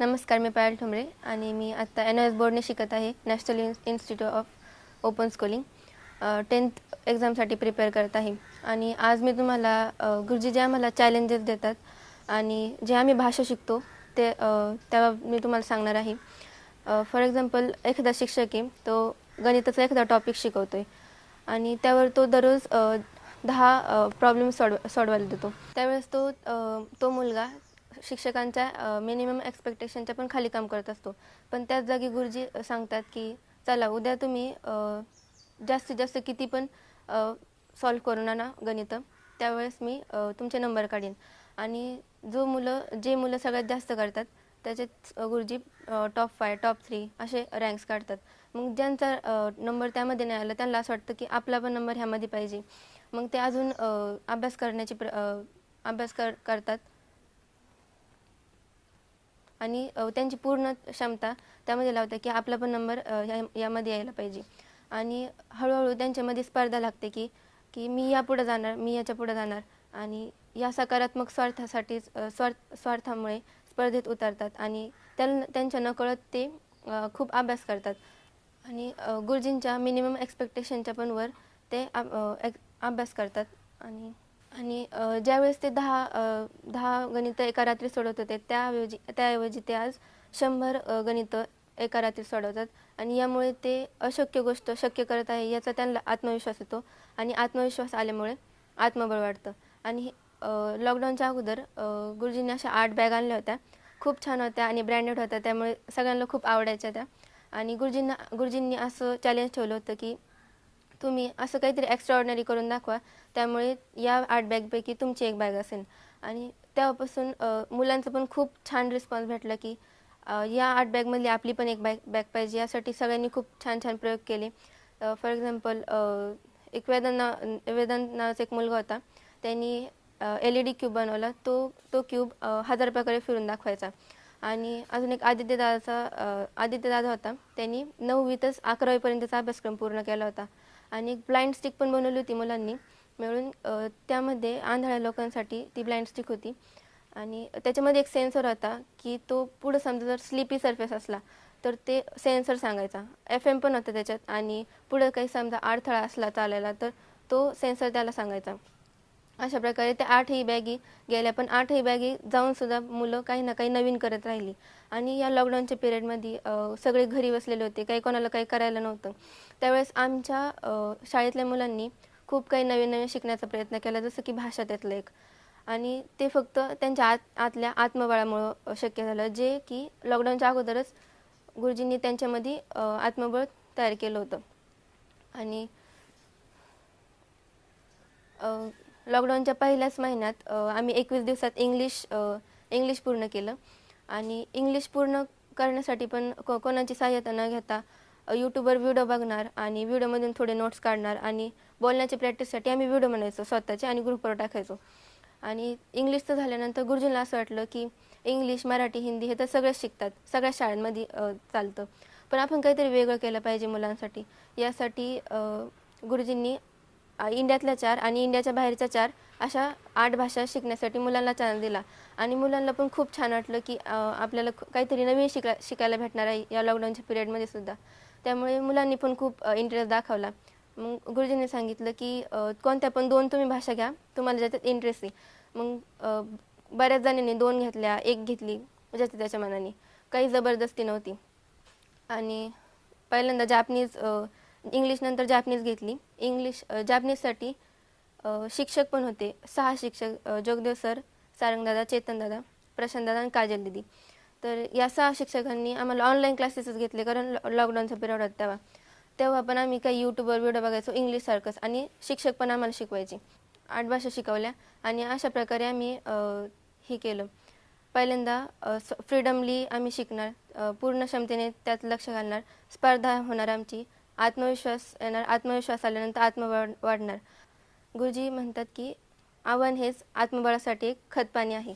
नमस्कार मी पायल ठोंबरे आणि मी आत्ता एन एस बोर्डने शिकत आहे national institute of open schooling tenth एक्झामसाठी प्रिपेअर करत आहे. आणि आज मी तुम्हाला गुरुजी जे आम्हाला चॅलेंजेस देतात आणि जे आम्ही भाषा शिकतो ते तेव्हा त्या मी तुम्हाला सांगणार आहे. फॉर एक्झाम्पल एखादा शिक्षक आहे तो गणिताचा एखादा टॉपिक शिकवतो आहे आणि त्यावर तो दररोज दहा प्रॉब्लेम सॉड सोडवायला देतो. त्यावेळेस तो तो मुलगा शिक्षकांच्या मिनिमम एक्सपेक्टेशनच्या पण खाली काम करत असतो. पण त्याच जागी गुरुजी सांगतात की चला उद्या तुम्ही जास्तीत जास्त किती पण सॉल्व करून आणा गणितं. त्यावेळेस मी तुमचे नंबर काढीन. आणि जो मुलं जे मुलं सगळ्यात जास्त करतात त्याच्यात गुरुजी टॉप फाय टॉप थ्री असे रँक्स काढतात. मग ज्यांचा नंबर त्यामध्ये नाही आला त्यांना असं वाटतं की आपला पण नंबर ह्यामध्ये पाहिजे. मग ते अजून अभ्यास करण्याची प्र अभ्यास कर करतात. आणि त्यांची पूर्ण क्षमता त्यामध्ये लावतात की आपला पण नंबर या यामध्ये यायला पाहिजे. आणि हळूहळू त्यांच्यामध्ये स्पर्धा लागते की की मी यापुढे जाणार मी याच्या पुढं जाणार. आणि या सकारात्मक स्वार्थासाठीच स्वार्थ स्वार्थामुळे स्पर्धेत उतरतात आणि त्यां त्यांच्या नकळत ते खूप अभ्यास करतात. आणि गुरुजींच्या मिनिमम एक्सपेक्टेशनच्या पण वर ते एक- अभ्यास करतात. आणि आणि ज्यावेळेस ते दहा दहा गणितं एका रात्री सोडवत होते त्याऐवजी त्याऐवजी ते आज शंभर गणितं एका रात्री सोडवतात. आणि यामुळे ते अशक्य गोष्ट शक्य करत आहे याचा त्यांना आत्मविश्वास येतो आणि आत्मविश्वास आल्यामुळे आत्मबळ वाढतं. आणि लॉकडाऊनच्या अगोदर गुरुजींनी अशा आठ बॅग आणल्या होत्या. खूप छान होत्या आणि ब्रँडेड होत्या त्यामुळे सगळ्यांना खूप आवडायच्या त्या. आणि गुरुजींना गुरुजींनी असं चॅलेंज ठेवलं होतं की तुम्ही असं काहीतरी एक्स्ट्राऑर्डनरी करून दाखवा. त्यामुळे या आठ बॅगपैकी तुमची एक बॅग असेल. आणि तेव्हापासून मुलांचं पण खूप छान रिस्पॉन्स भेटला की या आठ बॅगमधली आपली पण एक बॅग बॅग पाहिजे. यासाठी सगळ्यांनी खूप छान छान प्रयोग केले. फॉर एक्झाम्पल एक वेदन ना नावाचा एक मुलगा होता. त्यांनी एल ई डी क्यूब बनवला. तो तो क्यूब हजार रुपयाकडे फिरून दाखवायचा. आणि अजून एक आदित्य दादाचा आदित्य दादा होता. त्यांनी नववीतच अकरावीपर्यंतचा अभ्यासक्रम पूर्ण केला होता. आणि एक ब्लाइंड स्टिक पण बनवली होती मुलांनी. मिळून त्यामध्ये आंधळ्या लोकांसाठी ती ब्लाइंड स्टिक होती. आणि त्याच्यामध्ये एक सेन्सर होता की तो पुढं समजा जर स्लीपी सरफेस असला तर ते सेन्सर सांगायचा. एफ एम पण होता त्याच्यात आणि पुढं काही समजा अडथळा असला चालायला तर तो सेन्सर त्याला सांगायचा. अशा प्रकारे त्या आठही बॅगी गेल्या पण आठही बॅगी जाऊनसुद्धा मुलं काही ना काही नवीन करत राहिली. आणि या लॉकडाऊनच्या पिरियडमध्ये सगळे घरी बसलेले होते. काही कोणाला काही करायला नव्हतं. त्यावेळेस आमच्या शाळेतल्या मुलांनी खूप काही नवीन नवीन शिकण्याचा प्रयत्न केला जसं की भाषा त्यातलं एक. आणि ते फक्त त्यांच्या आत आतल्या आत्मबळामुळं शक्य झालं. जे की लॉकडाऊनच्या अगोदरच गुरुजींनी त्यांच्यामध्ये आत्मबळ तयार केलं होतं. आणि लॉकडाऊनच्या पहिल्याच महिन्यात आम्ही एकवीस दिवसात इंग्लिश इंग्लिश पूर्ण केलं. आणि इंग्लिश पूर्ण करण्यासाठी पण को कोणाची सहाय्यता न घेता यूट्यूबवर व्हिडिओ बघणार आणि व्हिडिओमधून थोडे नोट्स काढणार आणि बोलण्याची प्रॅक्टिससाठी आम्ही व्हिडिओ बनायचो स्वतःचे आणि ग्रुपवर टाकायचो. आणि इंग्लिशचं झाल्यानंतर गुरुजींना असं वाटलं की इंग्लिश मराठी हिंदी हे तर सगळेच शिकतात सगळ्या शाळांमध्ये चालतं. पण आपण काहीतरी वेगळं केलं पाहिजे मुलांसाठी. यासाठी गुरुजींनी इंडियातल्या चार आणि इंडियाच्या बाहेरच्या चार अशा आठ भाषा शिकण्यासाठी मुलांना चॅनल दिला. आणि मुलांना पण खूप छान वाटलं की आपल्याला काहीतरी नवीन शिकला शिकायला भेटणार आहे या लॉकडाऊनच्या पिरियडमध्ये सुद्धा. त्यामुळे मुलांनी पण खूप इंटरेस्ट दाखवला. मग गुरुजींनी सांगितलं की कोणत्या पण दोन तुम्ही भाषा घ्या तुम्हाला ज्याच्यात इंटरेस्ट आहे. मग बऱ्याच जणांनी दोन घेतल्या एक घेतली ज्याच्या त्याच्या मनाने. काही जबरदस्ती नव्हती. आणि पहिल्यांदा जापनीज इंग्लिश नंतर जापनीज घेतली. इंग्लिश जॅपनीजसाठी जापनीजसाठी शिक्षक पण होते. सहा शिक्षक जोगदेव सर सारंगदादा चेतनदादा प्रशांतदादा आणि काजल दिदी. तर या सहा शिक्षकांनी आम्हाला ऑनलाईन क्लासेसच घेतले. कारण लॉकडाऊनचा पिरियड होता तेव्हा. तेव्हा पण आम्ही काही यूट्यूबवर व्हिडिओ बघायचो इंग्लिशसारखंच आणि शिक्षक पण आम्हाला शिकवायचे. आठ भाषा शिकवल्या. आणि अशा प्रकारे आम्ही हे केलं. पहिल्यांदा फ्रीडमली आम्ही शिकणार. पूर्ण क्षमतेने त्यात लक्ष घालणार. स्पर्धा होणार आमची. आत्मविश्वास येणार आत्मविश्वास आल्यानंतर आत्मबळ वाढणार. गुरुजी म्हणतात की आव्हान हेच आत्मबळासाठी एक खतपाणी आहे.